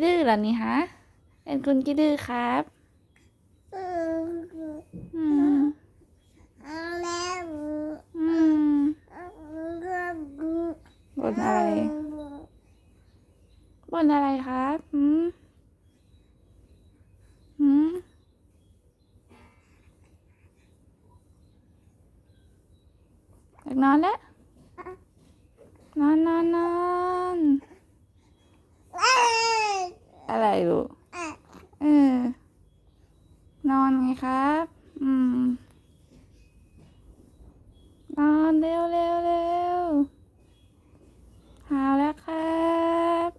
เหรอนี่ฮะเป็นคนขี้ดื้อครับอืมอืมบนอะไรบนอะไรครับอืมอืมอยากนอนแล้วนอนนอนนอน อะไรลูกเออนอนไงครับ อืม นอนเร็วเร็วเร็วหาวแล้วครับ